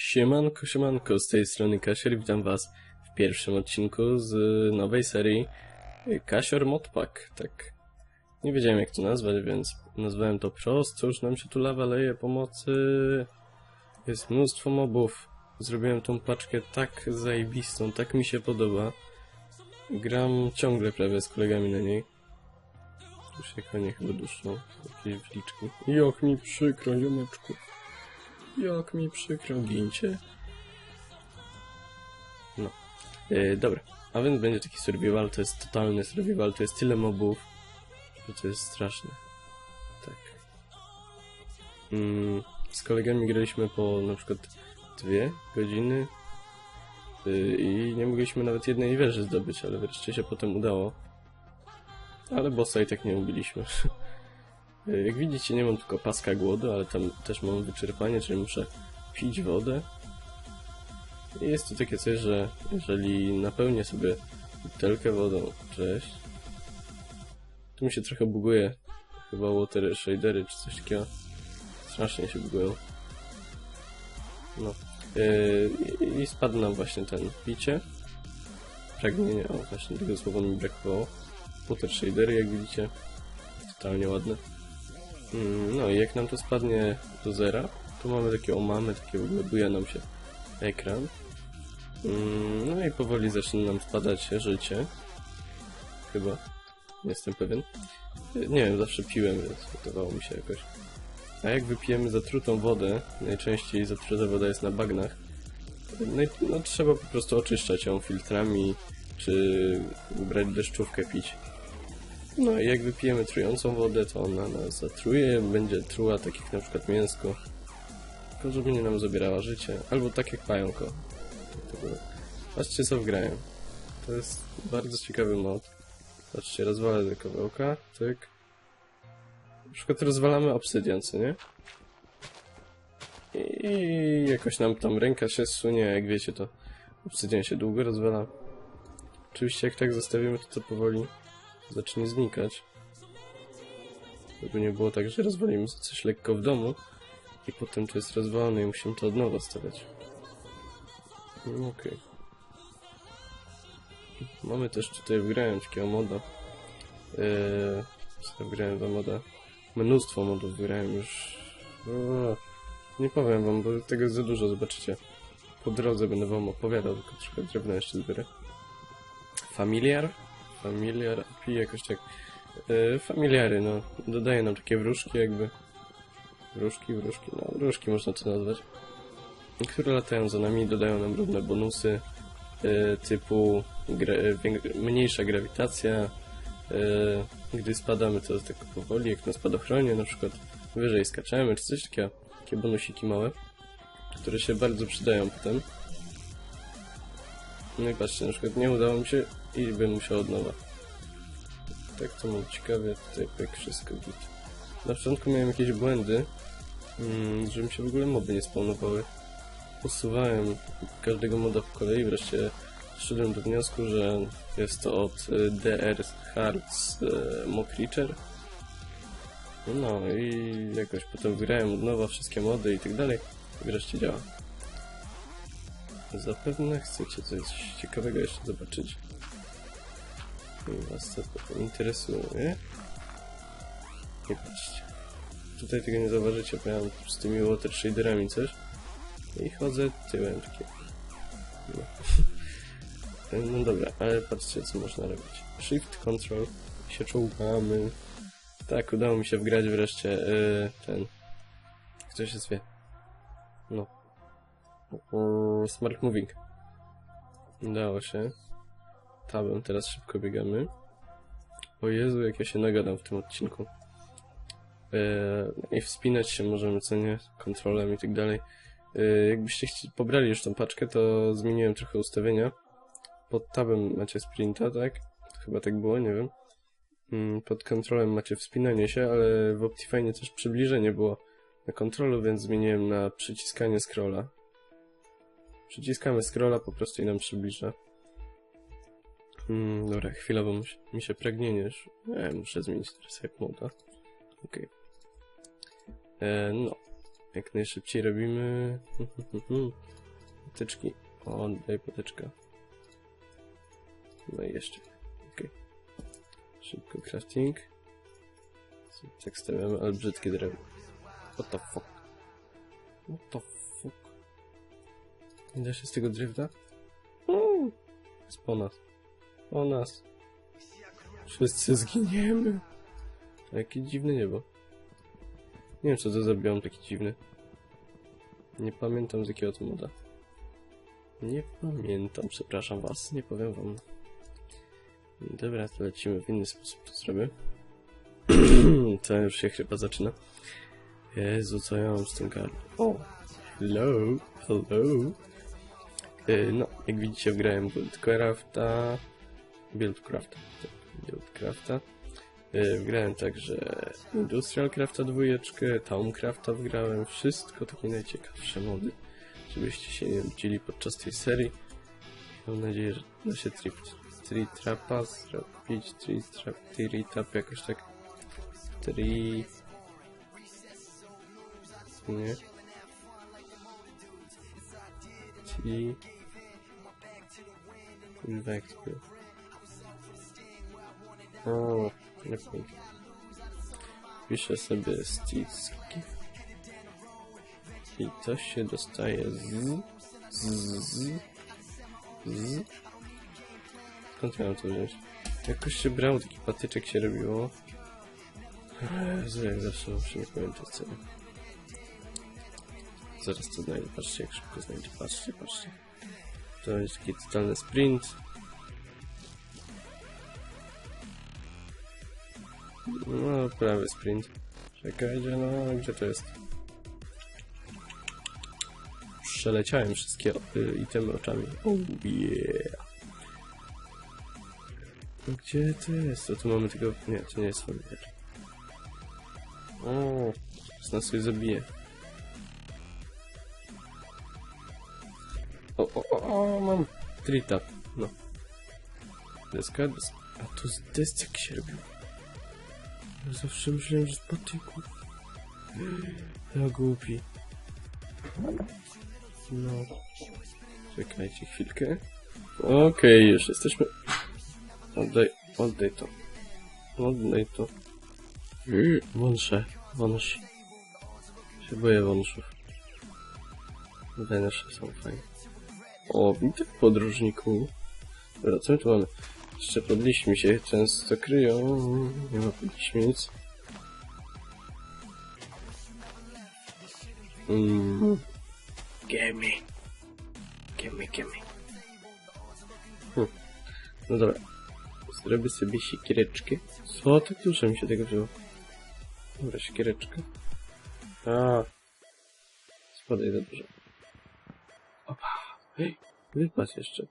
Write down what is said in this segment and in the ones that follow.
Siemanko, siemanko, z tej strony Kasior, witam was w pierwszym odcinku z nowej serii Kasior Modpack, tak. Nie wiedziałem jak to nazwać, więc nazwałem to prosto, już nam się tu lawa leje pomocy. Jest mnóstwo mobów. Zrobiłem tą paczkę tak zajebistą, tak mi się podoba. Gram ciągle prawie z kolegami na niej. Tu się konie chyba duszą, jakieś wliczki. Jak mi przykro, ziomeczku. Jak mi przykro, gincie. No. E, dobra, a więc będzie taki survival, to jest totalny survival, to jest tyle mobów, że to jest straszne. Tak. Mm, z kolegami graliśmy po na przykład dwie godziny y, i nie mogliśmy nawet jednej wieży zdobyć, ale wreszcie się potem udało. Ale bossa i tak nie ubiliśmy. Y, Jak widzicie, nie mam tylko paska głodu, ale tam też mam wyczerpanie, czyli muszę pić wodę. I jest to takie coś, że jeżeli napełnię sobie butelkę wodą, cześć, to mi się trochę buguje. Chyba water shadery czy coś takiego. Strasznie się bugują. No. Yy, I spadł nam właśnie ten picie. Pragnienie, o właśnie tego słowa mi brakowało. Water shadery, jak widzicie. Totalnie ładne. Mm, No i jak nam to spadnie do zera, tu mamy takie omamy, takie buja nam się ekran. Mm, No i powoli zaczyna nam spadać życie. Chyba. Nie jestem pewien. Nie wiem, zawsze piłem, więc wydawało mi się jakoś. A jak wypijemy zatrutą wodę, najczęściej zatruta woda jest na bagnach, no, i, no trzeba po prostu oczyszczać ją filtrami, czy brać deszczówkę pić. No i jak wypijemy trującą wodę, to ona nas zatruje, będzie truła tak jak na przykład mięsko. Tylko żeby nie nam zabierała życie. Albo tak jak pająko. Patrzcie co wgrają. To jest bardzo ciekawy mod. Patrzcie, rozwalę te kawałka, tyk. Na przykład rozwalamy obsydian, co nie? I jakoś nam tam ręka się zsunie, jak wiecie to obsydian się długo rozwala. Oczywiście jak tak zostawimy, to to powoli zacznie znikać. Żeby nie było tak, że rozwalimy coś lekko w domu i potem to jest rozwalone i musimy to od nowa stawiać. No, Okej. Mamy też tutaj wgrałem takiego moda. Co wgrałem do moda? Mnóstwo modów wgrałem już. Nie powiem wam, bo tego jest za dużo, zobaczycie. Po drodze będę wam opowiadał, tylko trochę drewna jeszcze zbiorę. Familiar? Familiar, pi jakoś tak. E, familiary, no. Dodaje nam takie wróżki jakby. Wróżki, wróżki, no wróżki można to nazwać. Które latają za nami, dodają nam różne bonusy e, typu mniejsza grawitacja. E, gdy spadamy to tak powoli, jak na spadochronie na przykład wyżej skaczemy, czy coś takiego. Takie bonusiki małe, które się bardzo przydają potem. No i patrzcie, na przykład nie udało mi się i bym musiał od nowa. Tak to mam ciekawie, tutaj pyk, wszystko git. Na początku miałem jakieś błędy, mm, że mi się w ogóle moby nie spawnowały. Usuwałem każdego moda po kolei, wreszcie doszedłem do wniosku, że jest to od y, DR Hearts Mock Creature. No i jakoś potem wygrałem od nowa wszystkie mody i tak dalej. I wreszcie działa. Zapewne chcecie coś ciekawego jeszcze zobaczyć. I was to interesuje. Nie patrzcie. Tutaj tego nie zauważycie, bo ja mam z tymi water shaderami coś. I chodzę tyłem takie. No. no dobra, ale patrzcie co można robić. Shift, Control, się czołgamy. Tak, udało mi się wgrać wreszcie yy, ten... Kto się zwie? No. Yy, Smart Moving. Udało się. Tabem teraz szybko biegamy. O Jezu, jak ja się nagadam w tym odcinku. Yy, I wspinać się możemy, co nie? Kontrolem i tak dalej. Yy, jakbyście pobrali już tą paczkę, to zmieniłem trochę ustawienia. Pod tabem macie sprinta, tak? Chyba tak było, nie wiem. Mm, Pod kontrolem macie wspinanie się, ale w Optifine też przybliżenie było na kontrolu, więc zmieniłem na przyciskanie scrolla. Przyciskamy scrolla po prostu i nam przybliża. Mm, dobra, chwilowo mi się, mi się pragnienie już... E, muszę zmienić teraz jak moda. Okej. E, No. Jak najszybciej robimy... Potyczki. O, daj potyczka. No i jeszcze. Okej. Szybko crafting. Tak stawiamy, ale brzydkie drewno. What the fuck? What the fuck? Nie da się z tego drewna? Mm. Jest po nas. Po nas. Wszyscy zginiemy. Jakie dziwne niebo. Nie wiem, co to zrobiłem taki dziwny. Nie pamiętam z jakiego to moda. Nie pamiętam, przepraszam was, nie powiem wam. Dobra, to lecimy w inny sposób to zrobię. to już się chyba zaczyna. Jezu, co ja mam z tym gardłem? O! Hello, hello. Yy, no, jak widzicie, wgrałem Buildcrafta. Buildcrafta. tak, Buildcrafta. Yy, wgrałem także Industrial Crafta dwójeczkę, Towncrafta wgrałem, wszystko takie najciekawsze mody, żebyście się nie nudzili podczas tej serii. Mam nadzieję, że da się trip, tree trapa zrobić, tree trap, tree trap jakoś tak. Tree... Nie. Tree... To było? O, nie pamiętam. Piszę sobie stycki. I to się dostaje z... z... z... z... Skąd mam to wziąć? Jakoś się brał, taki patyczek się robiło. Jezu, jak zawsze muszę nie pamiętać co. Zaraz to znajdę, patrzcie jak szybko znajdę, patrzcie, patrzcie. To jest taki totalny sprint. No, prawy sprint. Czekajcie, no, gdzie to jest? Przeleciałem wszystkie y, itemy oczami. Oh yeah. No Gdzie to jest? To tu mamy tego... Nie, to nie jest familiar. O, nas sobie zabije. O, mam tritap. No. Deska, deska. A to z desek się robiło. Ja zawsze myślałem, że z patyku. Ja głupi. No. Czekajcie chwilkę. Okej, już jesteśmy. Oddaj, oddaj to. Oddaj to. Mm, Wąsze, wąż. Się boję wąszów. Węże są fajne. O, witaj podróżniku. Dobra, co my tu mamy? Jeszcze podliśmy się często kryją. Nie ma podliśmiec. Mm. Gimme. Gimme, gimme. Hm. No dobra. Zrobię sobie siekiereczkę. Co? Tak dużo mi się tego wzięło. Dobra, siekiereczka. A. Spadaj za dużo. Hej, wypadł jeszcze.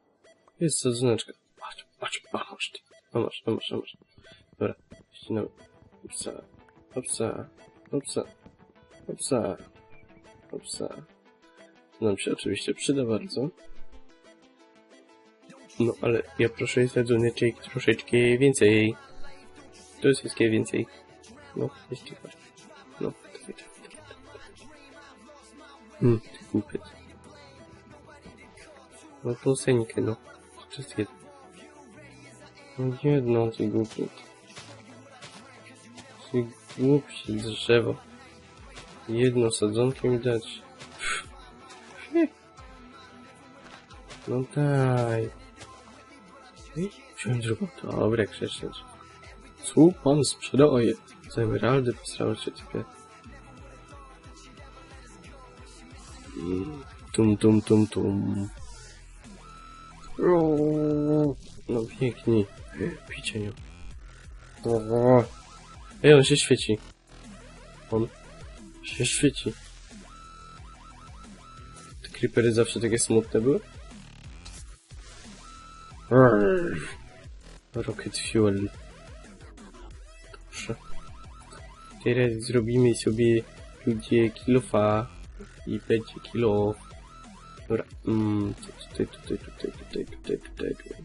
Jest sadzoneczka. Patrz, patrz, a ty. A masz, a. Dobra, ścinamy. Upsa, upsa, upsa, upsa, upsa. To nam się oczywiście przyda bardzo. No, ale ja proszę sadzoneczek troszeczkę więcej. Troszeczkę więcej. No, jeszcze chodź. No, dawaj, dawaj, dawaj. Hmm, ty głupiec. No to senkę, no. To jest jedno. No jedno, ty głupiec. Ty głupie drzewo. Jedno sadzonkę mi dać. No daj. Wziąłem drugą. Dobra, drzewo. Co pan sprzedaje? Za emeraldy posrały się. Mm, Tum, tum, tum, tum. No pięknie. Picieniu. Ej, on się świeci. On się świeci. Te creepery zawsze takie smutne były? Rocket Fuel. Dobrze. Teraz zrobimy sobie ludzie kilofa i będzie kilo. Dobra, mm, tutaj, tutaj, tutaj, tutaj, tutaj, tutaj, tutaj.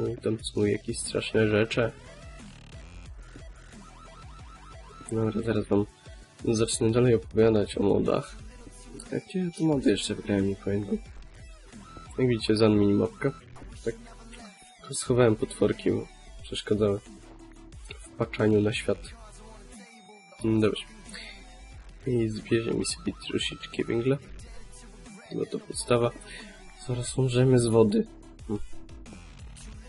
O, tam są jakieś straszne rzeczy. Dobra, zaraz wam zacznę dalej opowiadać o modach. Jakie tu mody jeszcze wygrałem, nie pamiętam. Jak widzicie, za minimapka. Tak. Schowałem potworki, bo przeszkadzały w patrzaniu na świat. Dobrze. I zbierzemy sobie troszeczkę węgla. No to podstawa. Zaraz umrzemy z wody. Hmm.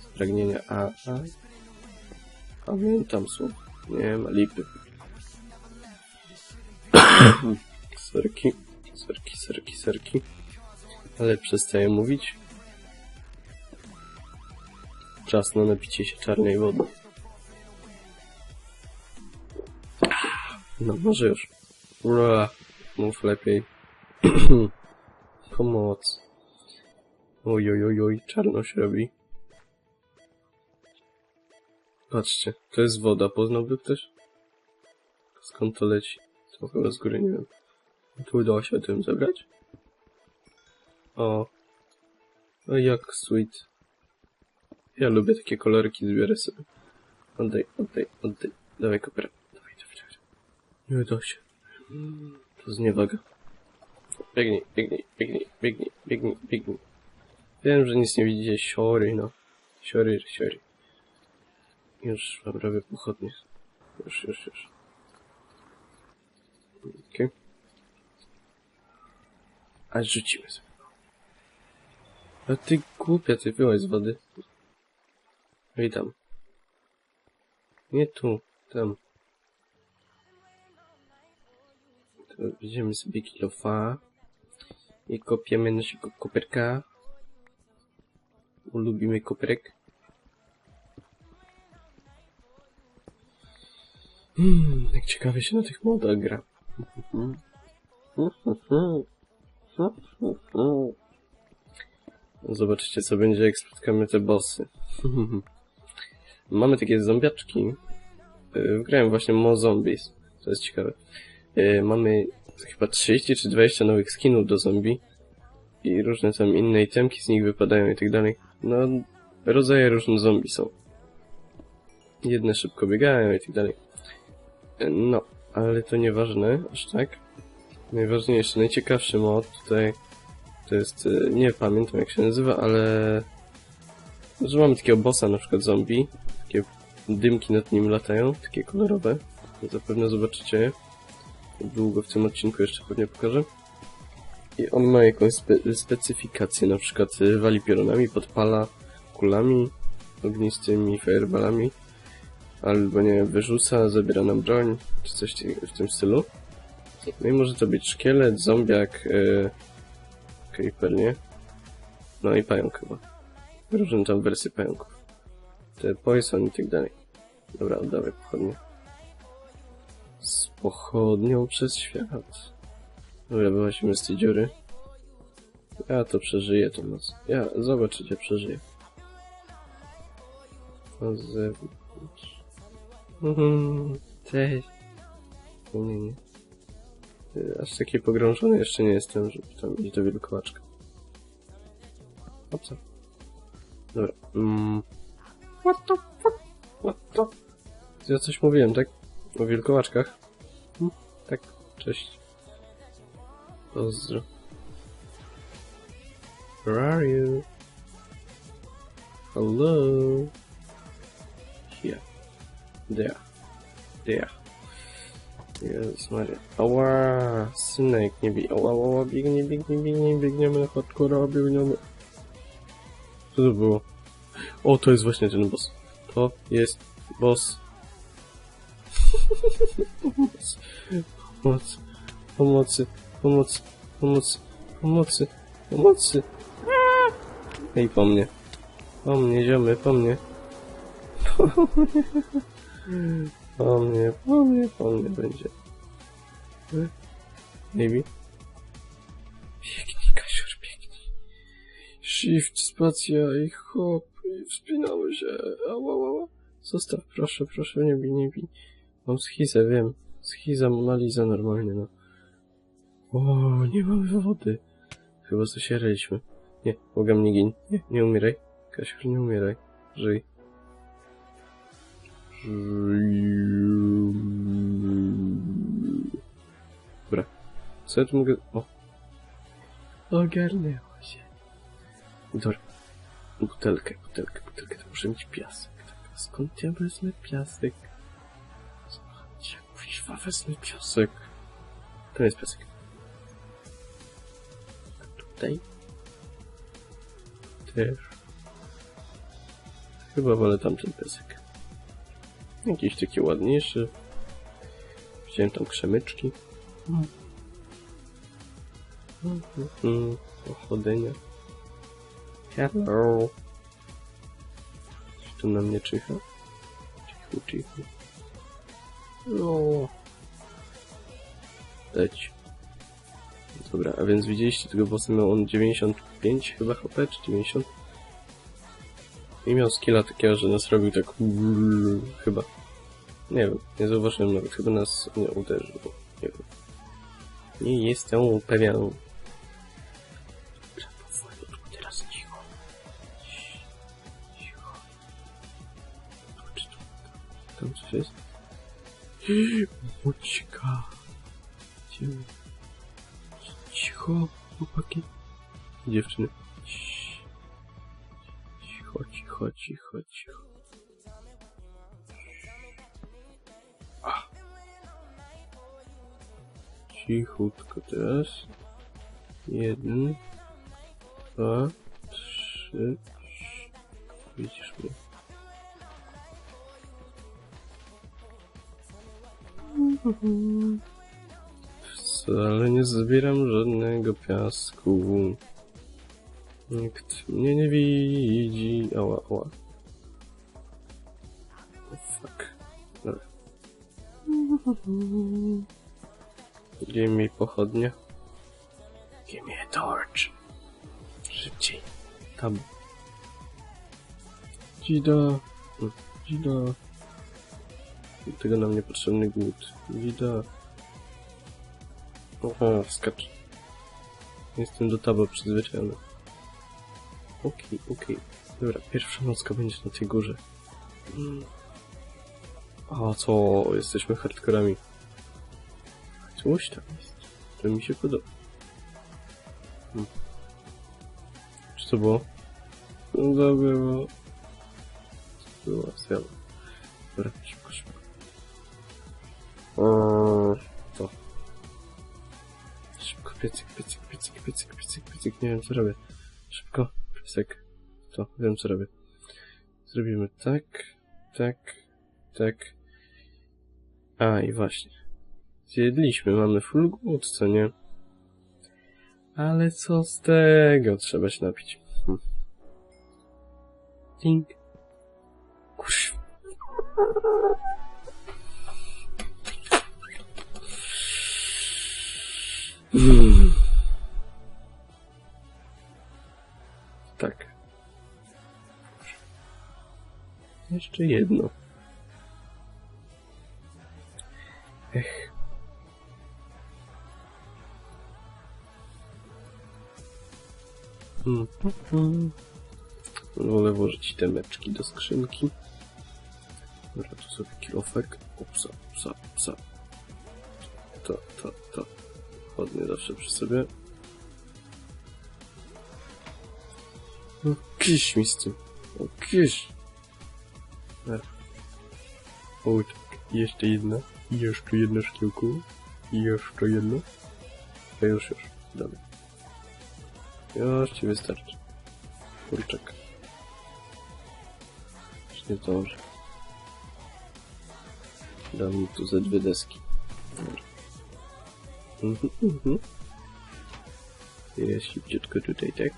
Z pragnienia A, A. Pamiętam słów. Nie ma lipy. serki, serki, serki, serki. Ale przestaję mówić. Czas na napicie się czarnej wody. No może już. Mów lepiej. Pomoc. Oj, oj, oj, oj, czarno się robi. Patrzcie, to jest woda, poznałby ktoś? Skąd to leci? To chyba z góry, nie wiem. Tu udało się tym zabrać? O. O, jak sweet. Ja lubię takie kolorki, zbiorę sobie. Oddaj, oddaj, oddaj. Dawaj kopera. Dawaj, dawaj, dawaj. Nie udało się. To zniewaga. Biegnij, biegnij, biegnij, biegnij, biegnij, biegnij. Wiem, że nic nie widzicie. Siory, no. Siory, siory. Już mam prawie pochodnie. Już, już, już. Okej. A rzucimy sobie. A ty głupia, ty wyłaź z wody. Witam. Nie tu, tam. To Weźmiemy sobie kilofa i kopiemy naszego koperka. Ulubimy koperek. Hmm, jak ciekawie się na tych modach gra. Zobaczycie co będzie jak spotkamy te bossy. Mamy takie zombiaczki. Yy, Grałem właśnie Mo Zombies. To jest ciekawe. Yy, Mamy chyba 30 czy 20 nowych skinów do zombie. I różne tam inne itemki z nich wypadają i tak dalej. No, rodzaje różnych zombie są. Jedne szybko biegają i tak dalej. Yy, No, ale to nieważne, aż tak. Najważniejszy, najciekawszy mod tutaj to jest, yy, nie pamiętam jak się nazywa, ale że mamy takiego bossa, na przykład zombie, takie dymki nad nim latają, takie kolorowe. Zapewne zobaczycie. Długo w tym odcinku jeszcze pewnie pokażę. I on ma jakąś spe specyfikację, na przykład y, wali piorunami, podpala kulami ognistymi, fireballami, albo nie wyrzuca, zabiera nam broń, czy coś w tym stylu. No i może to być szkielet, zombiak, yy, creeper, nie? No i pająk chyba różne tam wersje pająków. Te poison i tak dalej. Dobra, oddawaj pochodnie. Pochodnią przez świat. Dobra, wyłazimy z tej dziury. Ja to przeżyję tą noc. Ja, zobaczycie, przeżyję. Na zewnątrz. Mhm, Cześć. Nie, nie, nie. Aż taki pogrążony jeszcze nie jestem, żeby tam iść do wilkołaczka. O co? Dobra. Mm. What the fuck? What the... Ja coś mówiłem, tak? O wilkołaczkach? Tak, cześć. Pozdro. Where are you? Hello? Here. There. There. Jezus Maria. Ała! Synek, nie bij. Ała, ała, biegnie, biegnie, biegnie, biegniemy na hardcora, biegniemy. Co to było? O, to jest właśnie ten boss. To jest boss. Pomoc. Pomoc. Pomocy. Pomocy. Pomocy. Pomocy. Pomocy. Ej, po mnie. Po mnie, ziomy, po mnie. Po mnie, po mnie, po mnie będzie. Maybe. Biegnij, Kasior, biegnij. Shift, spacja i hop, i wspinamy się. Ała, ała. Zostaw, proszę, proszę, nie bij, nie bij. Mam schizę, wiem. Schiza, Mona Lisa normalnie, no. O, nie mamy wody. Chyba zasieraliśmy. Nie, błagam, nie gin. Nie, nie umieraj. Kasior, nie umieraj. Żyj. Żyj. Co ja tu mogę... O. Ogarnęło się. Dobra. Butelkę, butelkę, butelkę. To muszę mieć piasek. Tak, skąd ja wezmę piasek? Skąd ja kuźwa wezmę piasek? To jest piasek. A tutaj? Też. Chyba wolę tamten piasek. Jakiś taki ładniejszy. Wziąłem tam krzemyczki. Mhm, pochodzenia. Hello. Ktoś tu na mnie czyha? Cichu, cichu. No. Leć. Dobra, a więc widzieliście tego bossa miał on 95 chyba HP, czy 90? I miał skilla takiego, że nas robił tak chyba. Nie wiem, nie zauważyłem nawet, chyba nas nie uderzył, nie wiem. Nie jestem pewien. Teraz cicho. Cicho. Tam coś jest? Łuczka. Cicho, chłopaki. Dziewczyny. Cicho, cicho, cicho, cicho. Cichutko teraz. Jeden, dwa, trzy. Widzisz mnie. Wcale nie zbieram żadnego piasku. Nikt mnie nie widzi. Ała, ała. Fuck. Dobra. Give mi pochodnie. Give me a torch. Szybciej. Tam. Dzida. Dzida. Tego nam niepotrzebny głód. Dzida. Aha, skacz. Jestem do taba przyzwyczajony. Okej, okej. Dobra, pierwsza nocka będzie na tej górze. Mm. A co? Jesteśmy hardkorami. Coś tam jest. To mi się podoba. Hmm. Czy to było? No to było... To była. Dobra, szybko, szybko. Eee, to. Szybko, piecyk, piecyk, piecyk, piecyk, piecyk, piecyk. Nie wiem co robię. Szybko, piesek. To, wiem co robię. Zrobimy tak, tak, tak. A i właśnie. Zjedliśmy, mamy full głód, co nie? Ale co z tego? Trzeba się napić. Hm. Ding. Kurz. Mm. Tak. Jeszcze jedno. Ech. Mm, mm. Wolę włożyć te meczki do skrzynki. Dobra, tu sobie kilofek. Upsa, psa, psa. To, to, to. Chodnie zawsze przy sobie. No, kiś mi z tym. O, kiś. O, tak. Jeszcze jedna. Jeszcze jedno szkiełko. Jeszcze jedno. A już, już. Dobra. Już ci wystarczy. Kurczak. Już nie zdążę. Dam mu tu ze dwie deski. Dobra. Mhm, mhm. Jest szybciutko tutaj, tak?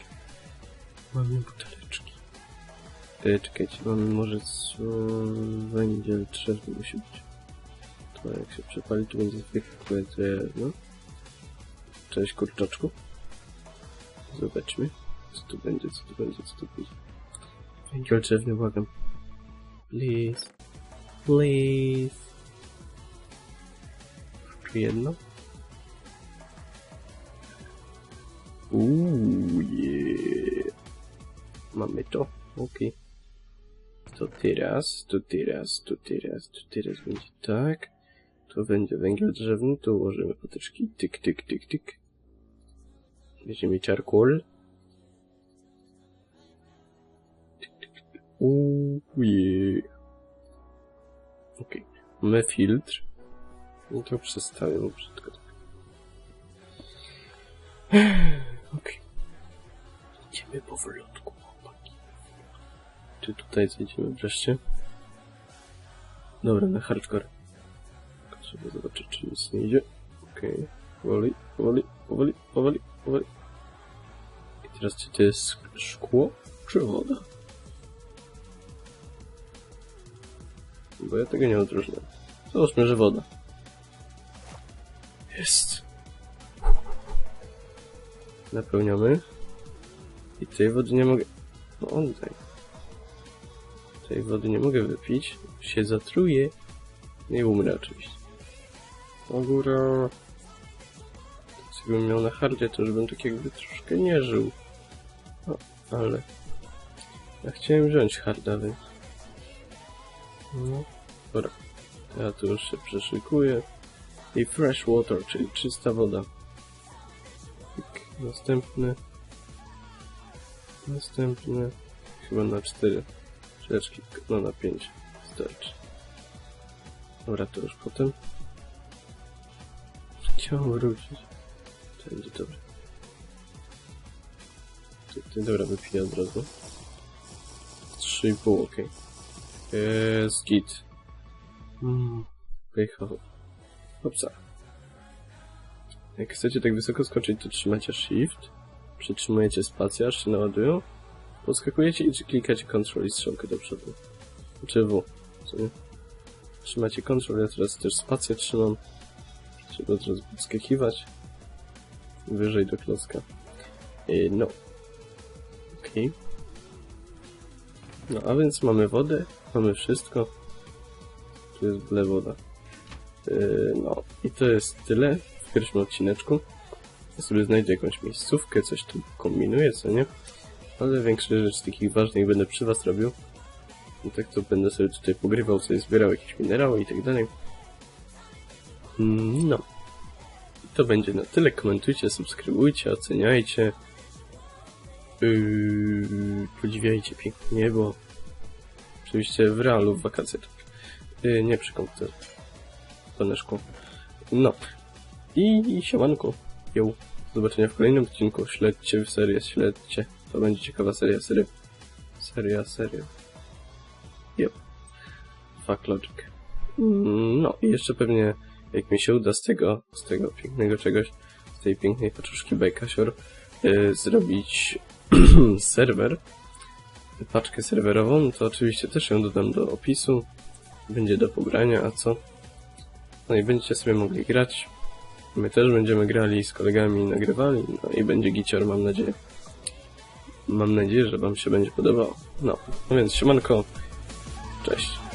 Mamy buteleczki. E, czekajcie, mamy może co... węgiel trzewny musi być. To jak się przepali, to będzie zwykłe drewno. Cześć kurczaczku. Zobaczmy, co tu będzie, co tu będzie, co tu będzie. Węgiel drzewny, błagam. Please. Please. Jeszcze jedno. Uuu, yeah. Mamy to, okej. To teraz, to teraz, to teraz, to teraz będzie tak. To będzie węgiel drzewny, tu ułożymy potyczki. Tyk, tyk, tyk, tyk. Będziemy charcoal. Uuu, yeah. Okej. Mamy filtr. No to przestawię brzydko Okej. Idziemy powolutku, chłopaki. Czy tutaj zejdziemy wreszcie? Dobra, na hardcore. Trzeba zobaczyć, czy nic nie idzie. Okej. Powoli, powoli, powoli, powoli, powoli. I teraz czy to jest szkło, czy woda? Bo ja tego nie odróżniam. Załóżmy, że woda. Jest. Napełniamy. I tej wody nie mogę... No oddaj. Tej wody nie mogę wypić. Się zatruję. Nie umrę oczywiście. O góra. Gdybym miał na hardzie, to już bym tak jakby troszkę nie żył. No, ale... Ja chciałem wziąć harda, więc... No, dobra. Ja tu już się przeszykuję. I fresh water, czyli czysta woda. Następny. Następny. Chyba na cztery. Czereczki, no na pięć. Starczy. Dobra, to już potem. Chciałem wrócić. To będzie dobre. Ty, ty, dobra, wypiję od razu. 3,5, okej. Jest git. Mm, okej, okay, Hopsa. Jak chcecie tak wysoko skoczyć, to trzymacie Shift, przytrzymujecie spację, aż się naładują, podskakujecie i klikacie Ctrl i strzałkę do przodu. Czy W, co nie? Trzymacie Ctrl, ja teraz też spację trzymam. Trzeba od razu podskakiwać. Wyżej do klocka. I no. Okej. No, a więc mamy wodę, mamy wszystko. Tu jest byle woda. Yy, no, i to jest tyle w pierwszym odcineczku. Ja sobie znajdę jakąś miejscówkę, coś tu kombinuję, co nie? Ale większość rzeczy takich ważnych będę przy was robił. I tak to będę sobie tutaj pogrywał, sobie zbierał jakieś minerały i tak dalej. Mm, No. I to będzie na tyle. Komentujcie, subskrybujcie, oceniajcie. Yy, podziwiajcie piękne niebo. Oczywiście w realu w wakacje. tak. Yy, nie przy komputerze. Taneczku. No. I, i siemanko. Jo. Do zobaczenia w kolejnym odcinku. Śledźcie w serię, śledźcie. To będzie ciekawa seria, seria. Seria, seria. Yep. Fuck logic. Mm, No i jeszcze pewnie, jak mi się uda z tego, z tego pięknego czegoś, z tej pięknej paczuszki Bajkasior, yy, zrobić serwer, paczkę serwerową, to oczywiście też ją dodam do opisu. Będzie do pobrania, a co? No i będziecie sobie mogli grać. My też będziemy grali z kolegami i nagrywali. No i będzie gicior, mam nadzieję. Mam nadzieję, że wam się będzie podobało. No, no więc siemanko. Cześć.